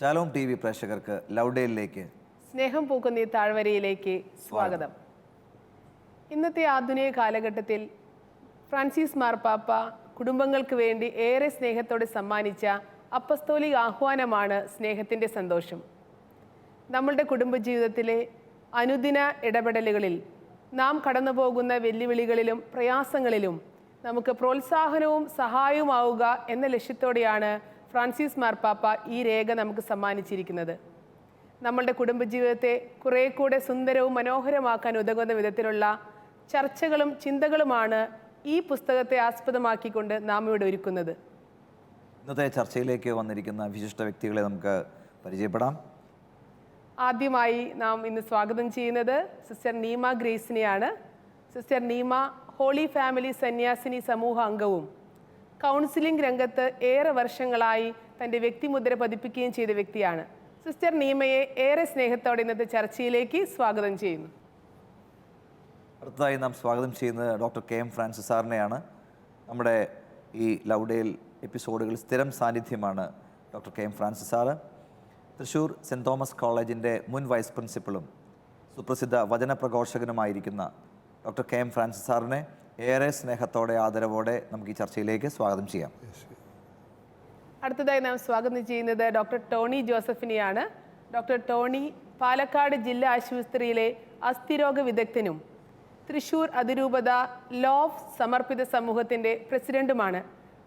Shalom T V പ്രേക്ഷകർക്ക് ലൗഡേലിലേക്ക് സ്നേഹം പൂക്കുന്ന ഈ താഴ്വരയിലേക്ക് സ്വാഗതം. ഇന്നത്തെ ആധുനിക കാലഘട്ടത്തിൽ ഫ്രാൻസിസ് മാർപ്പാപ്പ കുടുംബങ്ങൾക്ക് വേണ്ടി ഏറെ സ്നേഹത്തോടെ സമ്മാനിച്ച അപ്പസ്തോലിക ആഹ്വാനമാണ് സ്നേഹത്തിന്റെ സന്തോഷം. നമ്മളുടെ കുടുംബജീവിതത്തിലെ അനുദിന ഇടപെടലുകളിൽ നാം കടന്നുപോകുന്ന വെല്ലുവിളികളിലും പ്രയാസങ്ങളിലും നമുക്ക് പ്രോത്സാഹനവും സഹായവുമാവുക എന്ന ലക്ഷ്യത്തോടെയാണ് ഫ്രാൻസിസ് മാർപ്പാപ്പ ഈ രേഖ നമുക്ക് സമ്മാനിച്ചിരിക്കുന്നത്. നമ്മളുടെ കുടുംബജീവിതത്തെ കുറേ കൂടെ സുന്ദരവും മനോഹരമാക്കാൻ ഉതകുന്ന വിധത്തിലുള്ള ചർച്ചകളും ചിന്തകളുമാണ് ഈ പുസ്തകത്തെ ആസ്പദമാക്കിക്കൊണ്ട് നാം ഇവിടെ ഒരുക്കുന്നത്. ഇന്നത്തെ ചർച്ചയിലേക്ക് വന്നിരിക്കുന്ന വിശിഷ്ട വ്യക്തികളെ നമുക്ക് പരിചയപ്പെടാം. ആദ്യമായി നാം ഇന്ന് സ്വാഗതം ചെയ്യുന്നത് സിസ്റ്റർ നീമ ഗ്രേസിനെയാണ്. സിസ്റ്റർ നീമ ഹോളി ഫാമിലി സന്യാസിനി സമൂഹ അംഗവും കൗൺസിലിംഗ് രംഗത്ത് ഏറെ വർഷങ്ങളായി തന്റെ വ്യക്തിമുദ്ര പതിപ്പിക്കുകയും ചെയ്ത വ്യക്തിയാണ്. സിസ്റ്റർ നീമയെ ഏറെ സ്നേഹത്തോടെ ഇന്നത്തെ ചർച്ചയിലേക്ക് സ്വാഗതം ചെയ്യുന്നു. അടുത്തതായി നാം സ്വാഗതം ചെയ്യുന്നത് ഡോക്ടർ കെ എം ഫ്രാൻസിസ് സാറിനെയാണ്. നമ്മുടെ ഈ ലൗഡേൽ എപ്പിസോഡുകൾ സ്ഥിരം സാന്നിധ്യമാണ് doctor K M Francis sir. Thrissur saint Thomas കോളേജിന്റെ മുൻ വൈസ് പ്രിൻസിപ്പളും സുപ്രസിദ്ധ വചനപ്രഘോഷകനുമായിരിക്കുന്ന ഡോക്ടർ കെ എം ഫ്രാൻസിസ് സാറിനെ ഏറെ സ്നേഹത്തോടെ ആദരവോടെ നമുക്ക് ഈ ചർച്ചയിലേക്ക് സ്വാഗതം ചെയ്യാം. അടുത്തതായി നാം സ്വാഗതം ചെയ്യുന്നത് ഡോക്ടർ ടോണി ജോസഫിനെയാണ്. ഡോക്ടർ ടോണി പാലക്കാട് ജില്ലാ ആശുപത്രിയിലെ അസ്ഥിരോഗ വിദഗ്ധനും തൃശൂർ അതിരൂപത ലോഫ് സമർപ്പിത സമൂഹത്തിന്റെ പ്രസിഡന്റുമാണ്.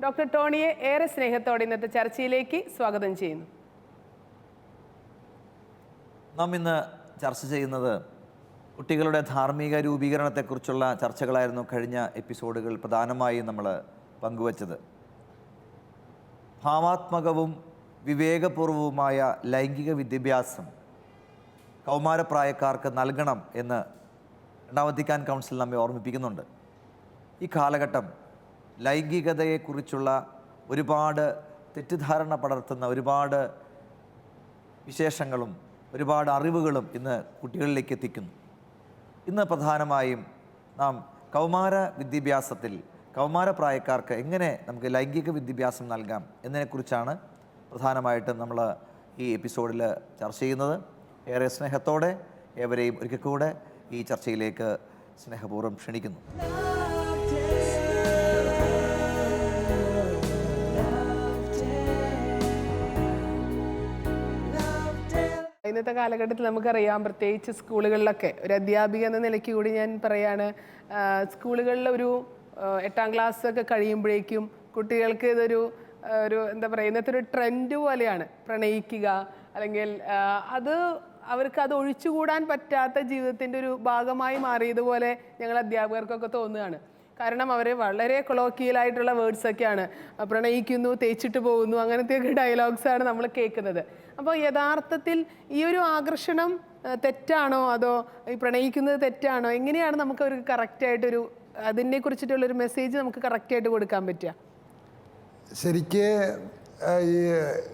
ഡോക്ടർ ടോണിയെ ഏറെ സ്നേഹത്തോടെ ഇന്നത്തെ ചർച്ചയിലേക്ക് സ്വാഗതം ചെയ്യുന്നു. നാം ഇന്ന് ചർച്ച ചെയ്യുന്നത് കുട്ടികളുടെ ധാർമ്മിക രൂപീകരണത്തെക്കുറിച്ചുള്ള ചർച്ചകളായിരുന്നു കഴിഞ്ഞ എപ്പിസോഡുകൾ പ്രധാനമായും നമ്മൾ പങ്കുവച്ചത്. ഭാവാത്മകവും വിവേകപൂർവവുമായ ലൈംഗിക വിദ്യാഭ്യാസം കൗമാരപ്രായക്കാർക്ക് നൽകണം എന്ന് രണ്ടാം വത്തിക്കാൻ കൗൺസിൽ നമ്മെ ഓർമ്മിപ്പിക്കുന്നുണ്ട്. ഈ കാലഘട്ടം ലൈംഗികതയെക്കുറിച്ചുള്ള ഒരുപാട് തെറ്റിദ്ധാരണ പടർത്തുന്ന ഒരുപാട് വിശേഷങ്ങളും ഒരുപാട് അറിവുകളും ഇന്ന് കുട്ടികളിലേക്ക് എത്തിക്കുന്നു. ഇന്ന് പ്രധാനമായും നാം കൗമാര വിദ്യാഭ്യാസത്തിൽ കൗമാര പ്രായക്കാർക്ക് എങ്ങനെ നമുക്ക് ലൈംഗിക വിദ്യാഭ്യാസം നൽകാം എന്നതിനെക്കുറിച്ചാണ് പ്രധാനമായിട്ടും നമ്മൾ ഈ എപ്പിസോഡിൽ ചർച്ച ചെയ്യുന്നത്. ഏറെ സ്നേഹത്തോടെ ഏവരെയും ഒരിക്കൽ കൂടെ ഈ ചർച്ചയിലേക്ക് സ്നേഹപൂർവം ക്ഷണിക്കുന്നു. ഇന്നത്തെ കാലഘട്ടത്തിൽ നമുക്കറിയാം പ്രത്യേകിച്ച് സ്കൂളുകളിലൊക്കെ. ഒരു അധ്യാപിക എന്ന നിലയ്ക്ക് കൂടി ഞാൻ പറയാണ് സ്കൂളുകളിലൊരു എട്ടാം ക്ലാസ് ഒക്കെ കഴിയുമ്പോഴേക്കും കുട്ടികൾക്ക് ഇതൊരു ഒരു എന്താ പറയുക ഇന്നത്തെ ഒരു ട്രെൻഡ് പോലെയാണ്. പ്രണയിക്കുക അല്ലെങ്കിൽ അത് അവർക്ക് അത് ഒഴിച്ചുകൂടാൻ പറ്റാത്ത ജീവിതത്തിന്റെ ഒരു ഭാഗമായി മാറിയതുപോലെ ഞങ്ങൾ അധ്യാപകർക്കൊക്കെ തോന്നുകയാണ്. കാരണം അവർ വളരെ കൊളോക്കിയലായിട്ടുള്ള വേർഡ്സൊക്കെയാണ് പ്രണയിക്കുന്നു തേച്ചിട്ട് പോകുന്നു അങ്ങനത്തെയൊക്കെ ഡയലോഗ്സാണ് നമ്മൾ കേൾക്കുന്നത്. അപ്പോൾ യഥാർത്ഥത്തിൽ ഈ ഒരു ആകർഷണം തെറ്റാണോ? അതോ ഈ പ്രണയിക്കുന്നത് തെറ്റാണോ? എങ്ങനെയാണ് നമുക്ക് ഒരു കറക്റ്റായിട്ടൊരു അതിനെ കുറിച്ചിട്ടുള്ളൊരു മെസ്സേജ് നമുക്ക് കറക്റ്റായിട്ട് കൊടുക്കാൻ പറ്റുക? ശരിക്ക് ഈ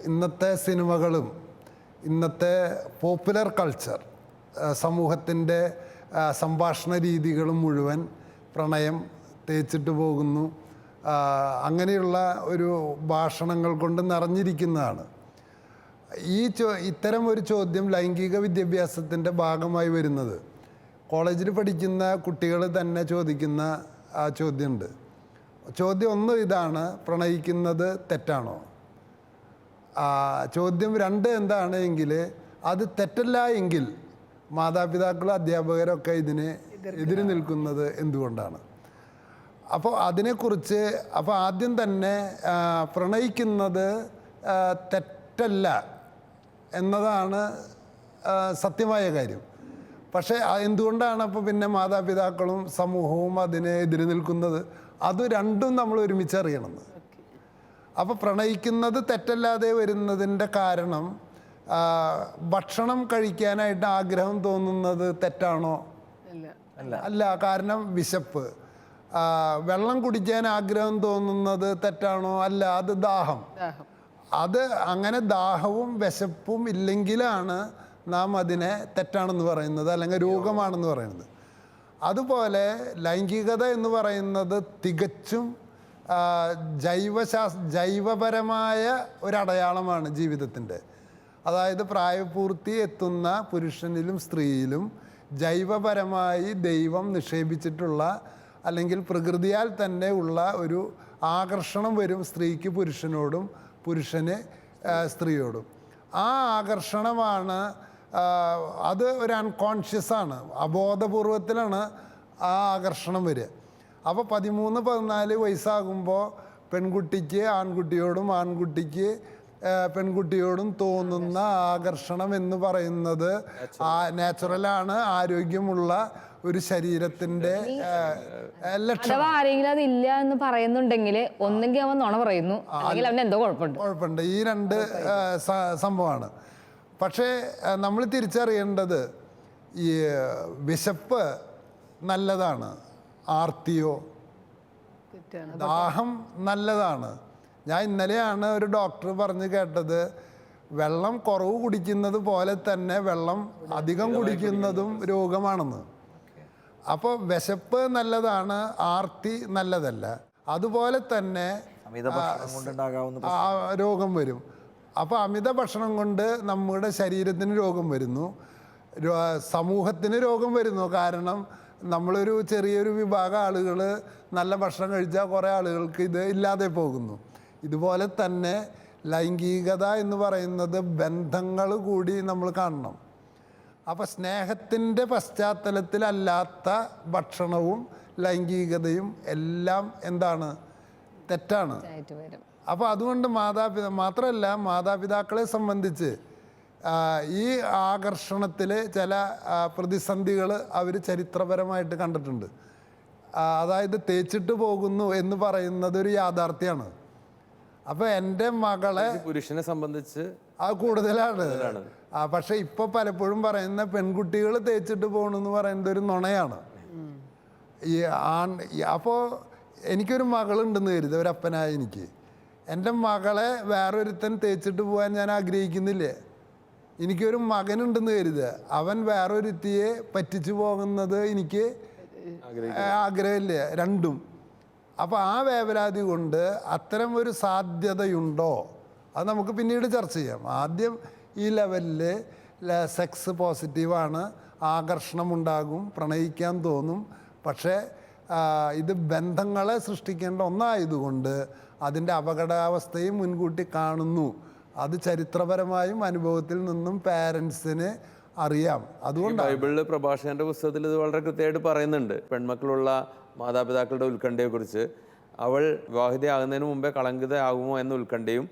ഇന്നത്തെ സിനിമകളും ഇന്നത്തെ പോപ്പുലർ കൾച്ചർ സമൂഹത്തിന്റെ സംഭാഷണ രീതികളും മുഴുവൻ പ്രണയം തേച്ചിട്ട് പോകുന്നു. അങ്ങനെയുള്ള ഒരു ഭാഷണങ്ങൾ കൊണ്ട് നിറഞ്ഞിരിക്കുന്നതാണ്. ഈ ചോ ഇത്തരം ഒരു ചോദ്യം ലൈംഗിക വിദ്യാഭ്യാസത്തിന്റെ ഭാഗമായി വരുന്നത്. കോളേജിൽ പഠിക്കുന്ന കുട്ടികൾ തന്നെ ചോദിക്കുന്ന ആ ചോദ്യമുണ്ട്. ചോദ്യം ഒന്ന് ഇതാണ് പ്രണയിക്കുന്നത് തെറ്റാണോ? ചോദ്യം രണ്ട് എന്താണ് എങ്കിൽ അത് തെറ്റല്ല എങ്കിൽ മാതാപിതാക്കളും അധ്യാപകരൊക്കെ ഇതിന് എതിര് നിൽക്കുന്നത് എന്തുകൊണ്ടാണ്? അപ്പോൾ അതിനെക്കുറിച്ച് അപ്പോൾ ആദ്യം തന്നെ പ്രണയിക്കുന്നത് തെറ്റല്ല. എന്നതാണ് സത്യമായ കാര്യം. പക്ഷേ എന്തുകൊണ്ടാണ് അപ്പോൾ പിന്നെ മാതാപിതാക്കളും സമൂഹവും അതിനെ എതിര് നിൽക്കുന്നത്? അത് രണ്ടും നമ്മൾ ഒരുമിച്ച് അറിയണമെന്ന് അപ്പോൾ പ്രണയിക്കുന്നത് തെറ്റല്ലാതെ വരുന്നതിന്റെ കാരണം ഭക്ഷണം കഴിക്കാനായിട്ട് ആഗ്രഹം തോന്നുന്നത് തെറ്റാണോ? അല്ല. അല്ല കാരണം വിശപ്പ്. വെള്ളം കുടിക്കാൻ ആഗ്രഹം തോന്നുന്നത് തെറ്റാണോ? അല്ല അത് ദാഹം. ദാഹം. അത് അങ്ങനെ ദാഹവും വിശപ്പും ഇല്ലെങ്കിലാണ് നാം അതിനെ തെറ്റാണെന്ന് പറയുന്നത് അല്ലെങ്കിൽ രോഗമാണെന്ന് പറയുന്നത്. അതുപോലെ ലൈംഗികത എന്ന് പറയുന്നത് തികച്ചും ജൈവശാസ് ജൈവപരമായ ഒരടയാളമാണ് ജീവിതത്തിന്റെ. അതായത് പ്രായപൂർത്തി എത്തുന്ന പുരുഷനിലും സ്ത്രീയിലും ജൈവപരമായി ദൈവം നിക്ഷേപിച്ചിട്ടുള്ള അല്ലെങ്കിൽ പ്രകൃതിയാൽ തന്നെ ഉള്ള ഒരു ആകർഷണം വരും സ്ത്രീക്ക് പുരുഷനോടും പുരുഷന് സ്ത്രീയോടും. ആ ആകർഷണമാണ് അത് ഒരു അൺകോൺഷ്യസ് ആണ്. അബോധപൂർവത്തിലാണ് ആ ആകർഷണം വരിക. അപ്പോൾ പതിമൂന്ന് പതിനാല് വയസ്സാകുമ്പോൾ പെൺകുട്ടിക്ക് ആൺകുട്ടിയോടും ആൺകുട്ടിക്ക് പെൺകുട്ടിയോടും തോന്നുന്ന ആകർഷണം എന്ന് പറയുന്നത് ആ നാച്ചുറലാണ് ആരോഗ്യമുള്ള ഒരു ശരീരത്തിന്റെ അഥവാ ആരെങ്കിലും അത് ഇല്ല എന്ന് പറയുന്നുണ്ടെങ്കിൽ ഒന്നെങ്കിൽ അവൻ നുണ പറയുന്നു. അല്ലെങ്കിൽ അവൻ എന്തോ കുഴപ്പമുണ്ട്. കുഴപ്പമുണ്ട്. ഈ രണ്ട് സംഭവമാണ്. പക്ഷേ നമ്മൾ തിരിച്ചറിയേണ്ടത് ഈ വിശപ്പ് നല്ലതാണ്. ആർത്തിയോ? ദാഹം നല്ലതാണ്. ഞാൻ ഇന്നലെയാണ് ഒരു ഡോക്ടർ പറഞ്ഞ് കേട്ടത് വെള്ളം കുറവ് കുടിക്കുന്നത് പോലെ തന്നെ വെള്ളം അധികം കുടിക്കുന്നതും രോഗമാണെന്ന്. അപ്പോൾ വിശപ്പ് നല്ലതാണ് ആർത്തി നല്ലതല്ല. അതുപോലെ തന്നെ രോഗം വരും. അപ്പോൾ അമിത ഭക്ഷണം കൊണ്ട് നമ്മുടെ ശരീരത്തിന് രോഗം വരുന്നു. സമൂഹത്തിന് രോഗം വരുന്നു. കാരണം നമ്മളൊരു ചെറിയൊരു വിഭാഗം ആളുകൾ നല്ല ഭക്ഷണം കഴിച്ചാൽ കുറേ ആളുകൾക്ക് ഇത് ഇല്ലാതെ പോകുന്നു. ഇതുപോലെ തന്നെ ലൈംഗികത എന്ന് പറയുന്നത് ബന്ധങ്ങൾ കൂടി നമ്മൾ കാണണം. അപ്പോൾ സ്നേഹത്തിന്റെ പശ്ചാത്തലത്തിലല്ലാത്ത ഭക്ഷണവും ലൈംഗികതയും എല്ലാം എന്താണ്? തെറ്റാണ്. അപ്പോൾ അതുകൊണ്ട് മാതാപിതാ മാത്രമല്ല മാതാപിതാക്കളെ സംബന്ധിച്ച് ഈ ആകർഷണത്തിൽ ചില പ്രതിസന്ധികൾ അവർ ചരിത്രപരമായിട്ട് കണ്ടിട്ടുണ്ട്. അതായത് തേച്ചിട്ട് പോകുന്നു എന്ന് പറയുന്നത് ഒരു യാഥാർത്ഥ്യമാണ് അപ്പോൾ എന്റെ മകളെ പുരുഷനെ സംബന്ധിച്ച് ആ കൂടുതലാണ്. ആ പക്ഷെ ഇപ്പൊ പലപ്പോഴും പറയുന്ന പെൺകുട്ടികൾ തേച്ചിട്ട് പോകണമെന്ന് പറയുന്നത് ഒരു നുണയാണ്. ഈ ആൺ അപ്പോൾ എനിക്കൊരു മകളുണ്ടെന്ന് കരുത് അപ്പനായ എനിക്ക്. എന്റെ മകളെ വേറൊരുത്തൻ തേച്ചിട്ട് പോകാൻ ഞാൻ ആഗ്രഹിക്കുന്നില്ലേ. എനിക്കൊരു മകനുണ്ടെന്ന് കരുത് അവൻ വേറൊരുത്തിയെ പറ്റിച്ചു പോകുന്നത് എനിക്ക് ആഗ്രഹമില്ല. രണ്ടും. അപ്പോൾ ആ വേവലാതി കൊണ്ട് അത്തരം ഒരു സാധ്യതയുണ്ടോ? അത് നമുക്ക് പിന്നീട് ചർച്ച ചെയ്യാം. ആദ്യം ഈ ലെവലിൽ സെക്സ് പോസിറ്റീവാണ് ആകർഷണമുണ്ടാകും പ്രണയിക്കാൻ തോന്നും. പക്ഷേ ഇത് ബന്ധങ്ങളെ സൃഷ്ടിക്കേണ്ട ഒന്നായതുകൊണ്ട് അതിന്റെ അപകടാവസ്ഥയും മുൻകൂട്ടി കാണുന്നു. അത് ചരിത്രപരമായും അനുഭവത്തിൽ നിന്നും പാരൻസിന് അറിയാം. അതുകൊണ്ട് ബൈബിളിലെ പ്രഭാഷകന്റെ പുസ്തകത്തിൽ ഇത് വളരെ കൃത്യമായിട്ട് പറയുന്നുണ്ട്. പെൺമക്കളുള്ള മാതാപിതാക്കളുടെ ഉത്കണ്ഠയെക്കുറിച്ച്. അവൾ വിവാഹിതയാകുന്നതിന് മുമ്പേ കളങ്കിതയാകുമോ എന്ന ഉത്കണ്ഠയും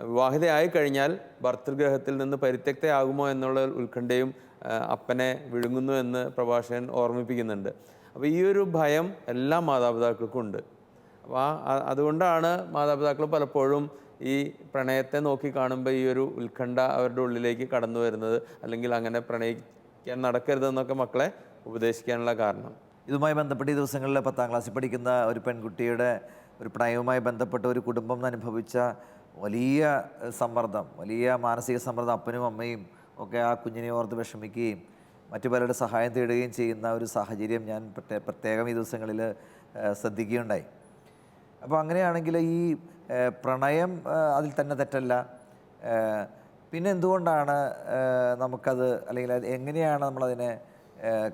വിവാഹിതയായി കഴിഞ്ഞാൽ ഭർത്തൃഗ്രഹത്തിൽ നിന്ന് പരിത്യക്തയാകുമോ എന്നുള്ള ഉത്കണ്ഠയും അപ്പനെ വിഴുങ്ങുന്നു എന്ന് പ്രഭാഷകൻ ഓർമ്മിപ്പിക്കുന്നുണ്ട്. അപ്പോൾ ഈ ഒരു ഭയം എല്ലാ മാതാപിതാക്കൾക്കും ഉണ്ട്. അപ്പോൾ ആ അതുകൊണ്ടാണ് മാതാപിതാക്കൾ പലപ്പോഴും ഈ പ്രണയത്തെ നോക്കി കാണുമ്പോൾ ഈ ഒരു ഉത്കണ്ഠ അവരുടെ ഉള്ളിലേക്ക് കടന്നു വരുന്നത്. അല്ലെങ്കിൽ അങ്ങനെ പ്രണയിക്കാൻ നടക്കരുതെന്നൊക്കെ മക്കളെ ഉപദേശിക്കാനുള്ള കാരണം. ഇതുമായി ബന്ധപ്പെട്ട് ഈ ദിവസങ്ങളിൽ പത്താം ക്ലാസ്സിൽ പഠിക്കുന്ന ഒരു പെൺകുട്ടിയുടെ ഒരു പ്രണയവുമായി ബന്ധപ്പെട്ട ഒരു കുടുംബം അനുഭവിച്ച വലിയ സമ്മർദ്ദം വലിയ മാനസിക സമ്മർദ്ദം അപ്പനും അമ്മയും ഒക്കെ ആ കുഞ്ഞിനെ ഓർത്ത് വിഷമിക്കുകയും മറ്റു പലരുടെ സഹായം തേടുകയും ചെയ്യുന്ന ഒരു സാഹചര്യം ഞാൻ പ്രത്യേക ഈ ദിവസങ്ങളിൽ ശ്രദ്ധിക്കുകയുണ്ടായി. അപ്പോൾ അങ്ങനെയാണെങ്കിൽ ഈ പ്രണയം അതിൽ തന്നെ തെറ്റല്ല. പിന്നെ എന്തുകൊണ്ടാണ് നമുക്കത് അല്ലെങ്കിൽ എങ്ങനെയാണ് നമ്മളതിനെ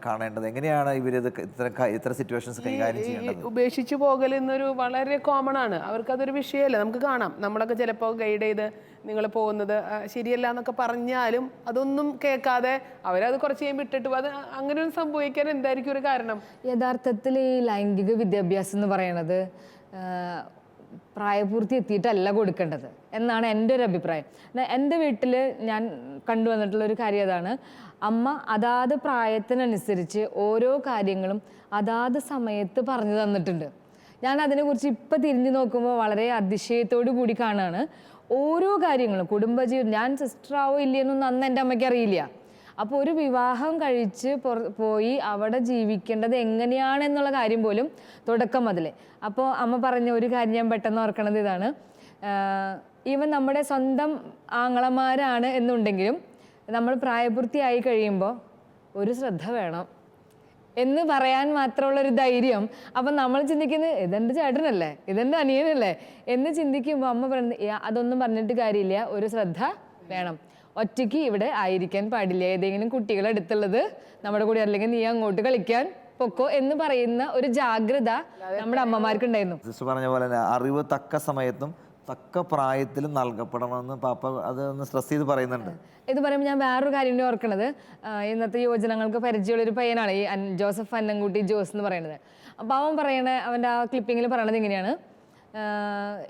കാണേണ്ടത്? എങ്ങനെയാണ് ഇവരിത് ഇത് ഇത്ര ഇത്ര ഇത്തരം സിറ്റുവേഷൻസ് കൈകാര്യം ചെയ്യുന്നത് ചെയ്യേണ്ടത്? ഉപേക്ഷിച്ചു പോകൽ എന്നൊരു വളരെ കോമൺ ആണ്. അവർക്കതൊരു വിഷയമല്ല? നമുക്ക് കാണാം. നമ്മളൊക്കെ ചിലപ്പോൾ ഗൈഡ് ചെയ്ത് നിങ്ങൾ പോകുന്നത് ശരിയല്ല എന്നൊക്കെ പറഞ്ഞാലും അതൊന്നും കേൾക്കാതെ അവരത് കുറച്ച് കഴിയുമ്പോൾ വിട്ടിട്ട് പോകും. അത് അങ്ങനെ ഒന്നും സംഭവിക്കാൻ എന്തായിരിക്കും ഒരു കാരണം? യഥാർത്ഥത്തിൽ ഈ ലൈംഗിക വിദ്യാഭ്യാസം എന്ന് പറയണത് ആ, പ്രായപൂർത്തി എത്തിയിട്ടല്ല കൊടുക്കേണ്ടത് എന്നാണ് എന്റെ ഒരു അഭിപ്രായം. എന്റെ വീട്ടിൽ ഞാൻ കണ്ടുവന്നിട്ടുള്ള ഒരു കാര്യം അതാണ്. അമ്മ അതാത് പ്രായത്തിനനുസരിച്ച് ഓരോ കാര്യങ്ങളും അതാത് സമയത്ത് പറഞ്ഞു തന്നിട്ടുണ്ട്. ഞാൻ അതിനെക്കുറിച്ച് ഇപ്പം തിരിഞ്ഞു നോക്കുമ്പോൾ വളരെ അതിശയത്തോടു കൂടി കാണുകയാണ് ഓരോ കാര്യങ്ങളും കുടുംബജീവിതം ഞാൻ സിസ്റ്ററാവോ ഇല്ലയെന്നൊന്നും അന്ന് എന്റെ അമ്മയ്ക്ക് അറിയില്ല. അപ്പോൾ ഒരു വിവാഹം കഴിച്ച് പോയി അവിടെ ജീവിക്കേണ്ടത് എങ്ങനെയാണെന്നുള്ള കാര്യം പോലും തുടക്കം മുതലേ. അപ്പോൾ അമ്മ പറഞ്ഞ ഒരു കാര്യം ഞാൻ പെട്ടെന്ന് ഓർക്കണത് ഇതാണ്. ഈവൻ നമ്മുടെ സ്വന്തം ആങ്ങളമാരാണ് എന്നുണ്ടെങ്കിലും നമ്മൾ പ്രായപൂർത്തിയായി കഴിയുമ്പോൾ ഒരു ശ്രദ്ധ വേണം എന്ന് പറയാൻ മാത്രമുള്ള ഒരു ധൈര്യം. അപ്പം നമ്മൾ ചിന്തിക്കുന്നത് ഇതെന്റെ ചേട്ടനല്ലേ ഇതെന്റെ അനിയനല്ലേ എന്ന് ചിന്തിക്കുമ്പോൾ അമ്മ പറയുന്നത് അതൊന്നും പറഞ്ഞിട്ട് കാര്യമില്ല ഒരു ശ്രദ്ധ വേണം. ഒറ്റയ്ക്ക് ഇവിടെ ആയിരിക്കാൻ പാടില്ല. ഏതെങ്കിലും കുട്ടികൾ അടുത്തുള്ളത് നമ്മുടെ കൂടെ അല്ലെങ്കിൽ നീ അങ്ങോട്ട് കളിക്കാൻ പൊക്കോ എന്ന് പറയുന്ന ഒരു ജാഗ്രത നമ്മുടെ അമ്മമാർക്ക് ഉണ്ടായിരുന്നു സിസ്റ്റർ പറഞ്ഞ പോലെ തന്നെ അറിവ് തക്ക സമയത്തും തക്ക പ്രായത്തിലും നൽകപ്പെടണമെന്ന് പാപ്പ അത് ഒന്ന് സ്ട്രെസ് ചെയ്ത് പറയുന്നുണ്ട്. ഇത് പറയുമ്പോൾ ഞാൻ വേറൊരു കാര്യം കൂടി ഓർക്കണത്. ഇന്നത്തെ യുവജനങ്ങൾക്ക് പരിചയമുള്ളൊരു പയ്യനാണ് ഈ ജോസഫ് അന്നൻകുട്ടി ജോസ് എന്ന് പറയുന്നത്. അപ്പോൾ അവൻ പറയണ അവന്റെ ആ ക്ലിപ്പിങ്ങിൽ പറയണത് ഇങ്ങനെയാണ്.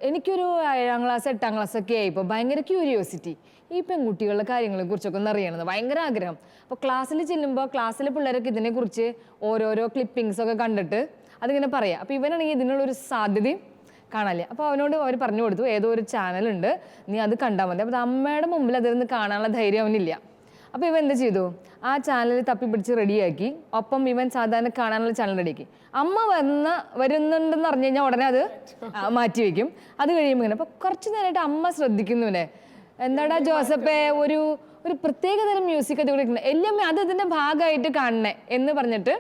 എനിക്കൊരു ഏഴാം ക്ലാസ് എട്ടാം ക്ലാസ് ഒക്കെ ആയി. ഇപ്പോൾ ഭയങ്കര ക്യൂരിയോസിറ്റി ഈ പെൺകുട്ടികളുടെ കാര്യങ്ങളെ കുറിച്ചൊക്കെ ഒന്ന് അറിയണമെന്ന് ഭയങ്കര ആഗ്രഹം. അപ്പോൾ ക്ലാസ്സിൽ ചെല്ലുമ്പോൾ ക്ലാസ്സിലെ പിള്ളേരൊക്കെ ഇതിനെക്കുറിച്ച് ഓരോരോ ക്ലിപ്പിങ്സ് ഒക്കെ കണ്ടിട്ട് അതിങ്ങനെ പറയാം. അപ്പോൾ ഇവനാണെങ്കിൽ ഇതിനുള്ളൊരു സാധ്യതയും കാണാനില്ല. അപ്പോൾ അവനോട് അവർ പറഞ്ഞു കൊടുത്തു ഏതോ ഒരു ചാനലുണ്ട് നീ അത് കണ്ടാൽ മതി. അപ്പോൾ അമ്മയുടെ മുമ്പിൽ അതിരുന്ന് കാണാനുള്ള ധൈര്യം അവനില്ല. അപ്പോൾ ഇവൻ എന്ത് ചെയ്തു? ആ ചാനൽ തപ്പി പിടിച്ച് റെഡിയാക്കി ഒപ്പം ഇവൻ സാധാരണ കാണാനുള്ള ചാനൽ റെഡിയാക്കി അമ്മ വന്ന് വരുന്നുണ്ടെന്ന് പറഞ്ഞു കഴിഞ്ഞാൽ ഉടനെ അത് മാറ്റി വെക്കും. അത് കഴിയുമ്പോൾ ഇങ്ങനെ അപ്പോൾ കുറച്ച് നേരമായിട്ട് അമ്മ ശ്രദ്ധിക്കുന്നുവിനെ എന്താടാ ജോസഫേ? ഒരു ഒരു പ്രത്യേക തരം മ്യൂസിക് അത് കൊടുക്കുന്നത് എല്ലമ്മ അത് ഇതിന്റെ ഭാഗമായിട്ട് കാണണേ എന്ന് പറഞ്ഞിട്ട്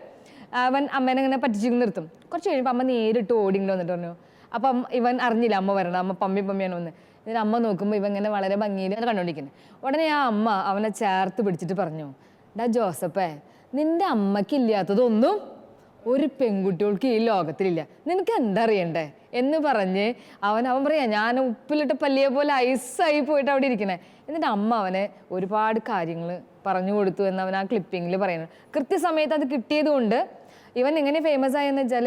അവൻ അമ്മേനെ ഇങ്ങനെ പറ്റിച്ചു നിർത്തും. കുറച്ച് കഴിയുമ്പോൾ അമ്മ നേരിട്ട് ഓടിങ്ങി വന്നിട്ട് പറഞ്ഞു അപ്പം ഇവൻ അറിഞ്ഞില്ല അമ്മ വരണം അമ്മ പമ്മി പമ്മിയാണ് വന്ന്. ഇതിന് അമ്മ നോക്കുമ്പോൾ ഇവ ഇങ്ങനെ വളരെ ഭംഗിയിൽ അത് കണ്ടുകൊണ്ടിരിക്കുന്നത് ഉടനെ ആ അമ്മ അവനെ ചേർത്ത് പിടിച്ചിട്ട് പറഞ്ഞു ഡാ ജോസഫേ നിന്റെ അമ്മയ്ക്കില്ലാത്തതൊന്നും ഒരു പെൺകുട്ടികൾക്ക് ഈ ലോകത്തിലില്ല. നിനക്ക് എന്താ അറിയണ്ടേ എന്ന് പറഞ്ഞ് അവൻ അവൻ പറയാ ഞാൻ ഉപ്പിലിട്ട് പല്ലിയെ പോലെ ഐസായി പോയിട്ട് അവിടെ ഇരിക്കണേ എന്നിട്ട് അമ്മ അവനെ ഒരുപാട് കാര്യങ്ങൾ പറഞ്ഞു കൊടുത്തു എന്ന് അവൻ ആ ക്ലിപ്പിങ്ങിൽ പറയുന്നു. കൃത്യസമയത്ത് അത് കിട്ടിയത് കൊണ്ട് ഇവൻ എങ്ങനെ ഫേമസ് ആയെന്ന് വെച്ചാൽ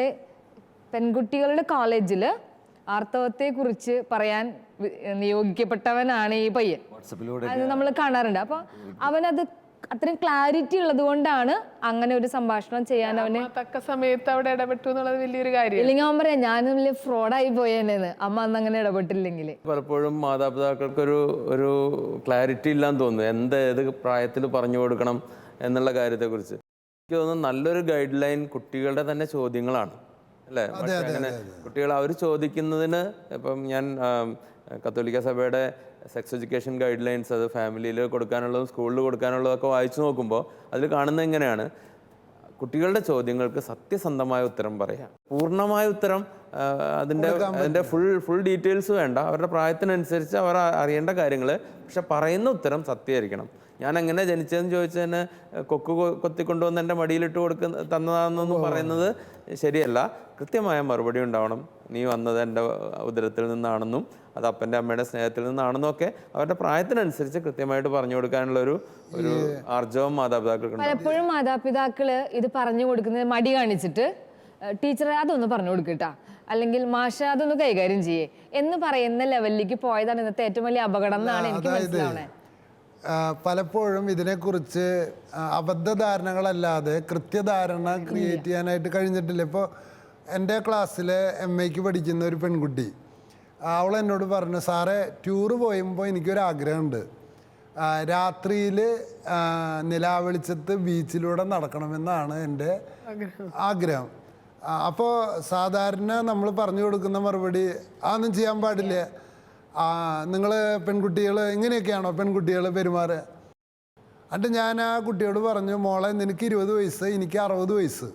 പെൺകുട്ടികളുടെ കോളേജിൽ ആർത്തവത്തെക്കുറിച്ച് പറയാൻ നിയോഗിക്കപ്പെട്ടവനാണ് ഈ പയ്യൻ. അത് നമ്മൾ കാണാറുണ്ട്. അപ്പൊ അവനത് അത്രയും ക്ലാരിറ്റി ഉള്ളത് കൊണ്ടാണ് അങ്ങനെ ഒരു സംഭാഷണം ചെയ്യാൻ അവന് തക്ക സമയത്ത് അവിടെ ഇടപെട്ടു എന്നുള്ളത് വലിയൊരു കാര്യം. ഇല്ലെങ്കിൽ അവൻ പറയാം ഞാനും വലിയ ഫ്രോഡായി പോയേനെന്ന്. അമ്മ അന്ന് അങ്ങനെ ഇടപെട്ടില്ലെങ്കിൽ. പലപ്പോഴും മാതാപിതാക്കൾക്കൊരു ഒരു ക്ലാരിറ്റി ഇല്ലാന്ന് തോന്നുന്നു. എന്ത് ഏത് പ്രായത്തിൽ പറഞ്ഞു കൊടുക്കണം എന്നുള്ള കാര്യത്തെക്കുറിച്ച്. എനിക്ക് തോന്നുന്നു നല്ലൊരു ഗൈഡ് ലൈൻ കുട്ടികളുടെ തന്നെ ചോദ്യങ്ങളാണ്. അല്ലേ? അങ്ങനെ കുട്ടികൾ അവർ ചോദിക്കുന്നതിന് ഇപ്പം ഞാൻ കത്തോലിക്ക സഭയുടെ സെക്സ് എഡ്യൂക്കേഷൻ ഗൈഡ് ലൈൻസ് അത് ഫാമിലിയിൽ കൊടുക്കാനുള്ളതും സ്കൂളിൽ കൊടുക്കാനുള്ളതൊക്കെ വായിച്ചു നോക്കുമ്പോൾ അതിൽ കാണുന്നത് എങ്ങനെയാണ് കുട്ടികളുടെ ചോദ്യങ്ങൾക്ക് സത്യസന്ധമായ ഉത്തരം പറയാം. പൂർണമായ ഉത്തരം അതിന്റെ അതിന്റെ ഫുൾ ഫുൾ ഡീറ്റെയിൽസ് വേണ്ട. അവരുടെ പ്രായത്തിനനുസരിച്ച് അവർ അറിയേണ്ട കാര്യങ്ങൾ. പക്ഷെ പറയുന്ന ഉത്തരം സത്യമായിരിക്കണം ഞാൻ എങ്ങനെ ജനിച്ചതെന്ന് ചോദിച്ചതിന് കൊക്ക് കൊ- കൊത്തിക്കൊണ്ടുവന്ന് എന്റെ മടിയിലിട്ട് കൊടുക്കുന്ന തന്നതാണെന്നൊന്നും പറയുന്നത് ശരിയല്ല. കൃത്യമായ മറുപടി ഉണ്ടാവണം. നീ വന്നത് എന്റെ ഉദരത്തിൽ നിന്നാണെന്നും അത് അപ്പന്റെ അമ്മയുടെ സ്നേഹത്തിൽ നിന്നാണെന്നും ഒക്കെ അവരുടെ പ്രായത്തിനനുസരിച്ച് കൃത്യമായിട്ട് പറഞ്ഞു കൊടുക്കാനുള്ള ഒരു ഒരു ആർജവം മാതാപിതാക്കൾക്ക് പലപ്പോഴും മാതാപിതാക്കൾ ഇത് പറഞ്ഞു കൊടുക്കുന്നത് മടി കാണിച്ചിട്ട് ടീച്ചറെ അതൊന്ന് പറഞ്ഞു കൊടുക്കട്ടാ അല്ലെങ്കിൽ മാഷ അതൊന്ന് കൈകാര്യം ചെയ്യേ എന്ന് പറയുന്ന ലെവലിലേക്ക് പോയതാണ് ഇന്നത്തെ ഏറ്റവും വലിയ അപകടം എന്നാണ് എനിക്ക് മനസ്സിലാവുന്നത് മനസ്സിലാവണേ. പലപ്പോഴും ഇതിനെക്കുറിച്ച് അബദ്ധ അബദ്ധധാരണകളല്ലാതെ കൃത്യധാരണ ക്രിയേറ്റ് ചെയ്യാനായിട്ട് കഴിഞ്ഞിട്ടില്ല. ഇപ്പോൾ എന്റെ ക്ലാസ്സിലെ എം എക്ക് പഠിക്കുന്ന ഒരു പെൺകുട്ടി അവൾ എന്നോട് പറഞ്ഞു സാറേ ടൂറ് പോയുമ്പോൾ എനിക്കൊരാഗ്രഹമുണ്ട്. രാത്രിയിൽ നിലാവെളിച്ചത്ത് ബീച്ചിലൂടെ നടക്കണമെന്നാണ് എന്റെ ആഗ്രഹം. അപ്പോൾ സാധാരണ നമ്മൾ പറഞ്ഞു കൊടുക്കുന്ന മറുപടി അതൊന്നും ചെയ്യാൻ പാടില്ല. നിങ്ങൾ പെൺകുട്ടികൾ ഇങ്ങനെയൊക്കെയാണോ പെൺകുട്ടികൾ പെരുമാറുക എന്നിട്ട് ഞാൻ ആ കുട്ടിയോട് പറഞ്ഞു മോളെ നിനക്ക് ഇരുപത് വയസ്സ് എനിക്ക് അറുപത് വയസ്സ്.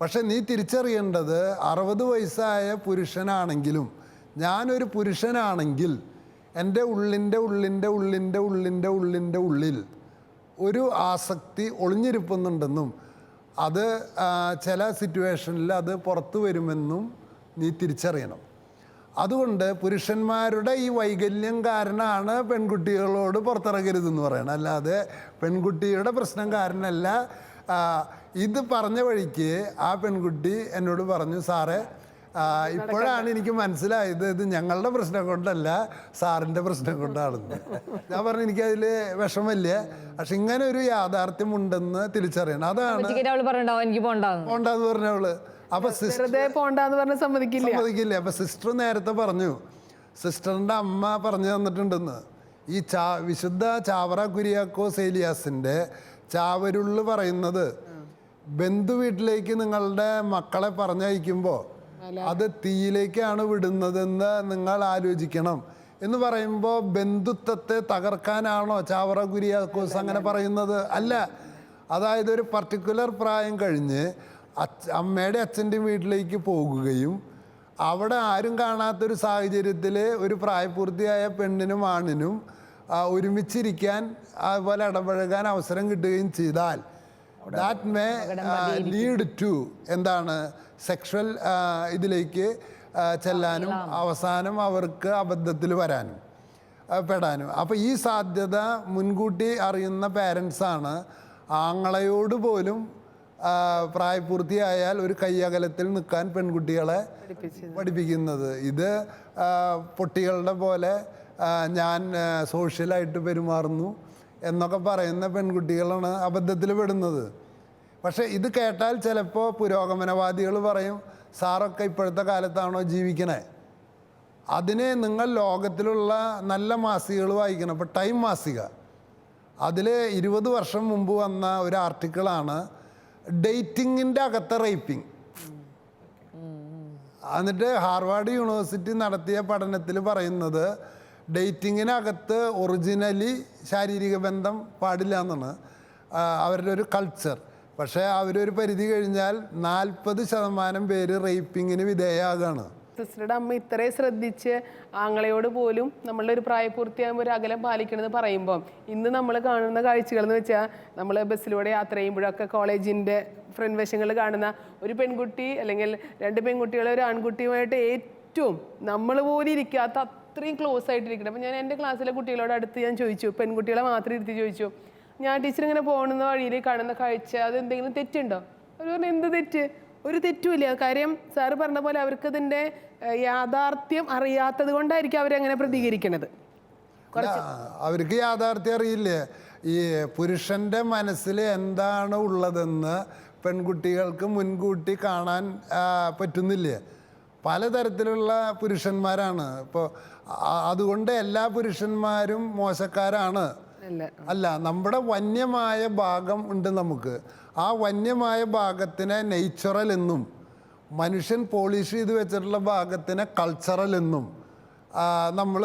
പക്ഷെ നീ തിരിച്ചറിയേണ്ടത് അറുപത് വയസ്സായ പുരുഷനാണെങ്കിലും ഞാനൊരു പുരുഷനാണെങ്കിൽ എന്റെ ഉള്ളിന്റെ ഉള്ളിന്റെ ഉള്ളിന്റെ ഉള്ളിന്റെ ഉള്ളിന്റെ ഉള്ളിൽ ഒരു ആസക്തി ഒളിഞ്ഞിരിപ്പുന്നുണ്ടെന്നും അത് ചില സിറ്റുവേഷനിൽ അത് പുറത്തു വരുമെന്നും നീ തിരിച്ചറിയണം. അതുകൊണ്ട് പുരുഷന്മാരുടെ ഈ വൈകല്യം കാരണമാണ് പെൺകുട്ടികളോട് പുറത്തിറങ്ങരുതെന്ന് പറയണം. അല്ലാതെ പെൺകുട്ടിയുടെ പ്രശ്നം കാരണമല്ല. ഇത് പറഞ്ഞ വഴിക്ക് ആ പെൺകുട്ടി എന്നോട് പറഞ്ഞു സാറേ ഇപ്പോഴാണ് എനിക്ക് മനസ്സിലായത് ഇത് ഞങ്ങളുടെ പ്രശ്നം കൊണ്ടല്ല സാറിന്റെ പ്രശ്നം കൊണ്ടാണെന്ന്. ഞാൻ പറഞ്ഞു എനിക്കതിൽ വിഷമമില്ല. പക്ഷെ ഇങ്ങനെ ഒരു യാഥാർത്ഥ്യം ഉണ്ടെന്ന് തിരിച്ചറിയണം. അതാണ് പോണ്ടെന്ന് പറഞ്ഞവൾ. അപ്പൊ സിസ്റ്റർ വെറുതെ പോണ്ടാന്ന് പറഞ്ഞ സമ്മതിക്കില്ല. സമ്മതിക്കില്ല. അപ്പൊ സിസ്റ്റർ നേരത്തെ പറഞ്ഞു സിസ്റ്ററിന്റെ അമ്മ പറഞ്ഞു തന്നിട്ടുണ്ടെന്ന്. ഈ ചാ വിശുദ്ധ ചാവറ കുര്യാക്കോസ് സേലിയാസിന്റെ ചാവരുള്ളു പറയുന്നത് ബന്ധു വീട്ടിലേക്ക് നിങ്ങളുടെ മക്കളെ പറഞ്ഞയക്കുമ്പോൾ അത് തീയിലേക്കാണ് വിടുന്നതെന്ന് നിങ്ങൾ ആലോചിക്കണം. എന്ന് പറയുമ്പോൾ ബന്ധുത്വത്തെ തകർക്കാനാണോ ചാവറ കുര്യാക്കോസ് അങ്ങനെ പറയുന്നത്? അല്ല. അതായത് ഒരു പർട്ടിക്കുലർ പ്രായം കഴിഞ്ഞ് അച്ഛ അമ്മയുടെ അച്ഛന്റെയും വീട്ടിലേക്ക് പോകുകയും അവിടെ ആരും കാണാത്തൊരു സാഹചര്യത്തിൽ ഒരു പ്രായപൂർത്തിയായ പെണ്ണിനും ആണിനും ഒരുമിച്ചിരിക്കാൻ അതുപോലെ ഇടപഴകാൻ അവസരം കിട്ടുകയും ചെയ്താൽ ദാറ്റ് മേ ലീഡ് ടു എന്താണ് സെക്ഷൽ ഇതിലേക്ക് ചെല്ലാനും അവസാനം അവർക്ക് അബദ്ധത്തിൽ വരാനും പെടാനും. അപ്പോൾ ഈ സാധ്യത മുൻകൂട്ടി അറിയുന്ന പാരൻസാണ് ആങ്ങളയോട് പോലും പ്രായപൂർത്തിയായാൽ ഒരു കയ്യകലത്തിൽ നിൽക്കാൻ പെൺകുട്ടികളെ പഠിപ്പിക്കുന്നത്. ഇത് പൊട്ടികളുടെ പോലെ ഞാൻ സോഷ്യലായിട്ട് പെരുമാറുന്നു എന്നൊക്കെ പറയുന്ന പെൺകുട്ടികളാണ് അബദ്ധത്തിൽ പെടുന്നത്. പക്ഷേ ഇത് കേട്ടാൽ ചിലപ്പോൾ പുരോഗമനവാദികൾ പറയും സാറൊക്കെ ഇപ്പോഴത്തെ കാലത്താണോ ജീവിക്കണേ? അതിനെ നിങ്ങൾ ലോകത്തിലുള്ള നല്ല മാസികകൾ വായിക്കണം. ഇപ്പോൾ ടൈം മാസിക. അതിൽ ഇരുപത് വർഷം മുമ്പ് വന്ന ഒരു ആർട്ടിക്കിളാണ് ഡേറ്റിങ്ങിന്റെ അകത്തെ റേപ്പിംഗ്. എന്നിട്ട് ഹാർവാർഡ് യൂണിവേഴ്സിറ്റി നടത്തിയ പഠനത്തിൽ പറയുന്നത് ഡേറ്റിങ്ങിനകത്ത് ഒറിജിനലി ശാരീരിക ബന്ധം പാടില്ല എന്നാണ്. അവരുടെ ഒരു കൾച്ചർ പക്ഷേ അവരൊരു പരിധി കഴിഞ്ഞാൽ നാൽപ്പത് ശതമാനം പേര് റേപ്പിങ്ങിന് വിധേയമാകാണ്. സിസ്റ്ററുടെ അമ്മ ഇത്രയും ശ്രദ്ധിച്ച് ആങ്ങളയോട് പോലും നമ്മളുടെ ഒരു പ്രായപൂർത്തിയാകുമ്പോൾ ഒരു അകലം പാലിക്കണമെന്ന് പറയുമ്പോൾ ഇന്ന് നമ്മൾ കാണുന്ന കാഴ്ചകൾ എന്ന് വെച്ചാൽ നമ്മൾ ബസ്സിലൂടെ യാത്ര ചെയ്യുമ്പോഴൊക്കെ കോളേജിന്റെ ഫ്രണ്ട് വശങ്ങളിൽ കാണുന്ന ഒരു പെൺകുട്ടി അല്ലെങ്കിൽ രണ്ട് പെൺകുട്ടികളെ ഒരു ആൺകുട്ടിയുമായിട്ട് ഏറ്റവും നമ്മൾ പോലും ഇരിക്കാത്ത അത്രയും ക്ലോസ് ആയിട്ടിരിക്കണം അപ്പം ഞാൻ എന്റെ ക്ലാസ്സിലെ കുട്ടികളോട് അടുത്ത് ഞാൻ ചോദിച്ചു പെൺകുട്ടികളെ മാത്രം ഇരുത്തി ചോദിച്ചു ഞാൻ ടീച്ചർ ഇങ്ങനെ പോകുന്ന വഴിയിൽ കാണുന്ന കാഴ്ച അത് എന്തെങ്കിലും തെറ്റുണ്ടോ? അവർ പറഞ്ഞു എന്ത് തെറ്റ്? ഒരു തെറ്റുമില്ല. കാര്യം സാറ് പറഞ്ഞ പോലെ അവർക്ക് ഇതിന്റെ യാഥാർത്ഥ്യം അറിയാത്തത് കൊണ്ടായിരിക്കും അവരങ്ങനെ പ്രതികരിക്കണത്. അവർക്ക് യാഥാർത്ഥ്യം അറിയില്ലേ? ഈ പുരുഷന്റെ മനസ്സിൽ എന്താണ് ഉള്ളതെന്ന് പെൺകുട്ടികൾക്ക് മുൻകൂട്ടി കാണാൻ പറ്റുന്നില്ലേ? പലതരത്തിലുള്ള പുരുഷന്മാരാണ്. ഇപ്പോൾ അതുകൊണ്ട് എല്ലാ പുരുഷന്മാരും മോശക്കാരാണ്. അല്ല അല്ല നമ്മുടെ വന്യമായ ഭാഗം ഉണ്ട് നമുക്ക്. ആ വന്യമായ ഭാഗത്തിനെ നേച്ചുറൽ എന്നും മനുഷ്യൻ പോളിഷ് ചെയ്ത് വെച്ചിട്ടുള്ള ഭാഗത്തിനെ കൾച്ചറൽ എന്നും നമ്മൾ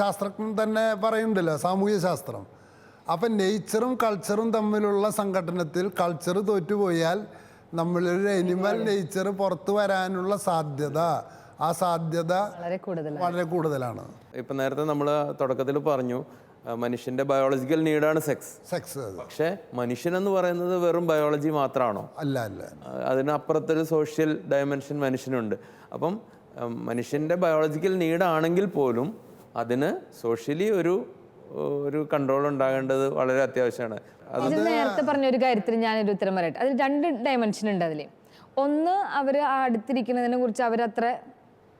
ശാസ്ത്രജ്ഞൻ തന്നെ പറയുന്നുണ്ടല്ലോ സാമൂഹ്യ ശാസ്ത്രം. അപ്പം നേച്ചറും കൾച്ചറും തമ്മിലുള്ള സംഘടനത്തിൽ കൾച്ചർ തോറ്റുപോയാൽ നമ്മളൊരു എനിമൽ നേച്ചർ പുറത്തു വരാനുള്ള സാധ്യത ആ സാധ്യത വളരെ കൂടുതലാണ്. ഇപ്പം നേരത്തെ നമ്മൾ തുടക്കത്തിൽ പറഞ്ഞു മനുഷ്യന്റെ ബയോളജിക്കൽ നീഡാണ് സെക്സ് സെക്സ് പക്ഷേ മനുഷ്യൻ എന്ന് പറയുന്നത് വെറും ബയോളജി മാത്രമാണോ അല്ല അല്ല. അതിനപ്പുറത്തൊരു സോഷ്യൽ ഡയമെൻഷൻ മനുഷ്യനുണ്ട്. അപ്പം മനുഷ്യന്റെ ബയോളജിക്കൽ നീഡാണെങ്കിൽ പോലും അതിന് സോഷ്യലി ഒരു ഒരു കൺട്രോൾ ഉണ്ടാകേണ്ടത് വളരെ അത്യാവശ്യമാണ്. അത് നേരത്തെ പറഞ്ഞ ഒരു കാര്യത്തിൽ ഞാനൊരു ഉത്തരം പറയട്ടെ. അതിൽ രണ്ട് ഡയമെൻഷൻ ഉണ്ട് അതിൽ ഒന്ന് അവർ ആ അടുത്തിരിക്കുന്നതിനെ കുറിച്ച് അവരത്ര